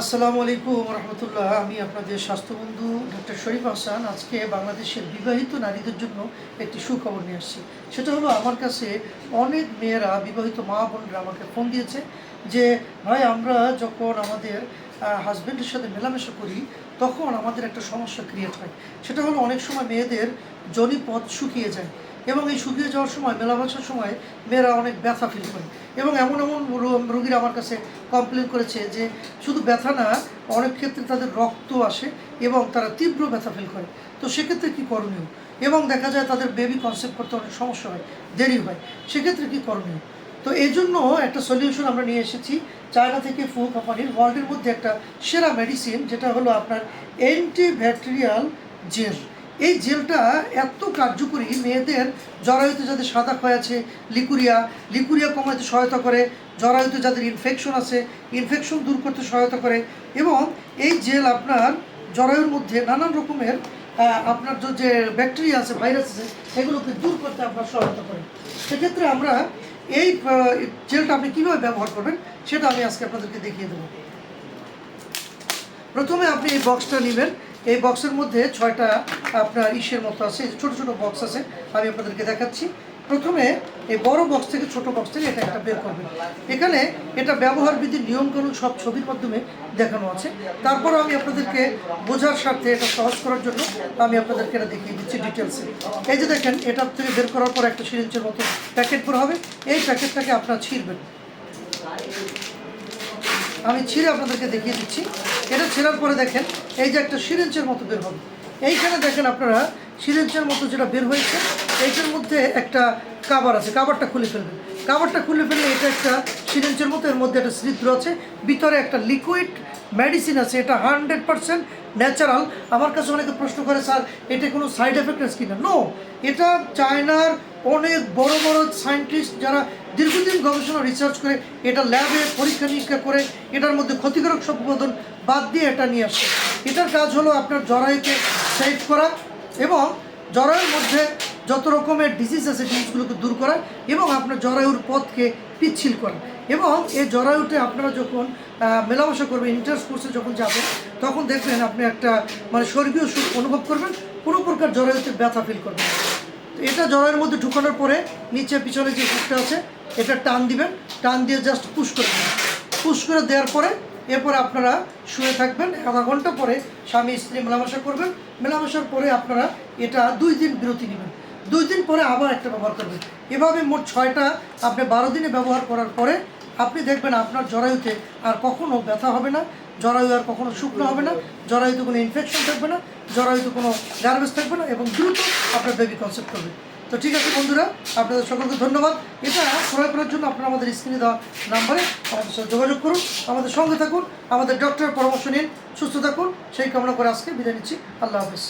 আসসালামু আলাইকুম রহমতুল্লাহ। আমি আপনাদের স্বাস্থ্যবন্ধু ডক্টর শরীফ হাসান আজকে বাংলাদেশের বিবাহিত নারীদের জন্য একটি সুখবর নিয়ে আসছি। সেটা হলো, আমার কাছে অনেক মেয়েরা বিবাহিত মা বোনরা আমাকে ফোন দিয়েছে যে, ভাই, আমরা যখন আমাদের হাজব্যান্ডের সাথে মেলামেশা করি, তখন আমাদের একটা সমস্যা ক্রিয়েট হয়। সেটা হলো অনেক সময় মেয়েদের জনিপথ শুকিয়ে যায় এবং এই শুকিয়ে যাওয়ার সময়, মেলামেশার সময় মেয়েরা অনেক ব্যথা ফিল করে। এবং এমন এমন রোগীরা আমার কাছে কমপ্লেন করেছে যে, শুধু ব্যথা না, অনেক ক্ষেত্রে তাদের রক্ত আসে এবং তারা তীব্র ব্যথা ফিল করে। তো সেক্ষেত্রে কী করণীয়? এবং দেখা যায় তাদের বেবি কনসেপ্ট করতে অনেক সমস্যা হয়, দেরি হয়। সেক্ষেত্রে কী করণীয়? তো এই জন্য একটা সলিউশন আমরা নিয়ে এসেছি। চায়না থেকে ফু কোম্পানির ওয়ার্ল্ডের মধ্যে একটা সেরা মেডিসিন যেটা হলো আপনার অ্যান্টিব্যাকটেরিয়াল জেল এই জেলটা এত কার্যকরী মেয়েদের জরায়ুতে যাদের সাদা ক্ষয় আছে, লিকুরিয়া লিকুরিয়া কমাতে সহায়তা করে, জরায়ুতে যাদের ইনফেকশন আছে ইনফেকশন দূর করতে সহায়তা করে এবং এই জেল আপনার জরায়ুর মধ্যে নানান রকমের আপনার যে- ব্যাকটেরিয়া আছে ভাইরাস আছে সেগুলোকে দূর করতে আপনার সহায়তা করে। সেক্ষেত্রে আমরা এই জেলটা আপনি কীভাবে ব্যবহার করবেন সেটা আমি আজকে আপনাদেরকে দেখিয়ে দেবো। প্রথমে আপনি এই বক্সটা নেবেন। এই বক্সের মধ্যে ছয়টা আপনার ইসের মতো আছে, ছোট ছোট বক্স আছে, আমি আপনাদেরকে দেখাচ্ছি। প্রথমে এই বড় বক্স থেকে ছোট বক্স থেকে এটা একটা বের করবেন এখানে এটা ব্যবহার বিধির নিয়মকানুন সব ছবির মাধ্যমে দেখানো আছে। তারপর আমি আপনাদেরকে বোঝার স্বার্থে এটা সহজ করার জন্য আমি আপনাদেরকে এটা দেখিয়ে দিচ্ছি ডিটেলসে এই যে দেখেন এটা থেকে বের করার পর একটা সিরিঞ্জের মতো প্যাকেট বের হবে। এই প্যাকেটটাকে আপনারা ছিঁড়বেন। আমি ছিঁড়ে আপনাদেরকে দেখিয়ে দিচ্ছি। এটা ছেঁড়ার পরে দেখেন, এই যে একটা সিরেঞ্চের মতো বের হবে। এইখানে দেখেন আপনারা সিরেঞ্চের মতো যেটা বের হয়েছে, এইটার মধ্যে একটা কাবার আছে কাবারটা খুলে ফেলবেন। কাবারটা খুলে ফেললে এটা একটা সিরেঞ্চের মতো, এর মধ্যে একটা ছিদ্র আছে, ভিতরে একটা লিকুইড মেডিসিন আছে, এটা হান্ড্রেড পারসেন্ট ন্যাচারাল আমার কাছে অনেকে প্রশ্ন করে, স্যার, এটা কোনো সাইড এফেক্ট আছে কিনা? নো এটা চায়নার অনেক বড় বড় সায়েন্টিস্ট যারা দীর্ঘদিন গবেষণা রিসার্চ করে, এটা ল্যাবে পরীক্ষা, নিরীক্ষা করে, এটার মধ্যে ক্ষতিকারক সব বাদ দিয়ে এটা নিয়ে আসে এটার কাজ হলো আপনার জরায়ুকে সেভ করা এবং জরায়ুর মধ্যে যত রকমের ডিজিজ আছে ডিজিজগুলোকে দূর করা এবং আপনার জরায়ুর পথকে পিচ্ছিল করা। এবং এই জরায়ুতে আপনারা যখন মেলামেশা করবেন ইন্টার্স কোর্সে যখন যাবেন, তখন দেখবেন আপনি একটা মানে স্বর্গীয় সুখ অনুভব করবেন, কোনো প্রকার জরায়ুতে ব্যথা ফিল করবেন এটা জরায়ুর মধ্যে ঢুকানোর পরে নিচে পিছনে যে হুকটা আছে, এটা টান দিবেন, টান দিয়ে জাস্ট পুশ করে দেবেন। পুশ করে দেওয়ার পরে এরপরে আপনারা শুয়ে থাকবেন আধা ঘণ্টা পরে স্বামী, স্ত্রী মেলামেশা করবেন। মেলামেশার পরে আপনারা এটা দুই দিন বিরতি নেবেন। দুই দিন পরে আবার একটা ব্যবহার করবেন। এভাবে মোট ছয়টা আপনি বারো দিনে ব্যবহার করার পরে আপনি দেখবেন আপনার জরায়ুতে আর কখনো ব্যথা হবে না, জরায়ু আর কখনো শুকনো হবে না, জরায়ুতে কোনো ইনফেকশন থাকবে না, জরায়ুতে কোনো গার্বেজ থাকবে না এবং দ্রুত আপনার বেবি কনসেপ্ট করবে। তো ঠিক আছে বন্ধুরা, আপনাদের সকলকে ধন্যবাদ। এটা ক্রয় করার জন্য আপনারা আমাদের স্ক্রিনে দেওয়া নাম্বারে আমাদের সাথে যোগাযোগ করুন, আমাদের সঙ্গে থাকুন, আমাদের ডক্টরের পরামর্শ নিন, সুস্থ থাকুন। সেই কামনা করে আজকে বিদায় নিচ্ছি। আল্লাহ হাফিজ।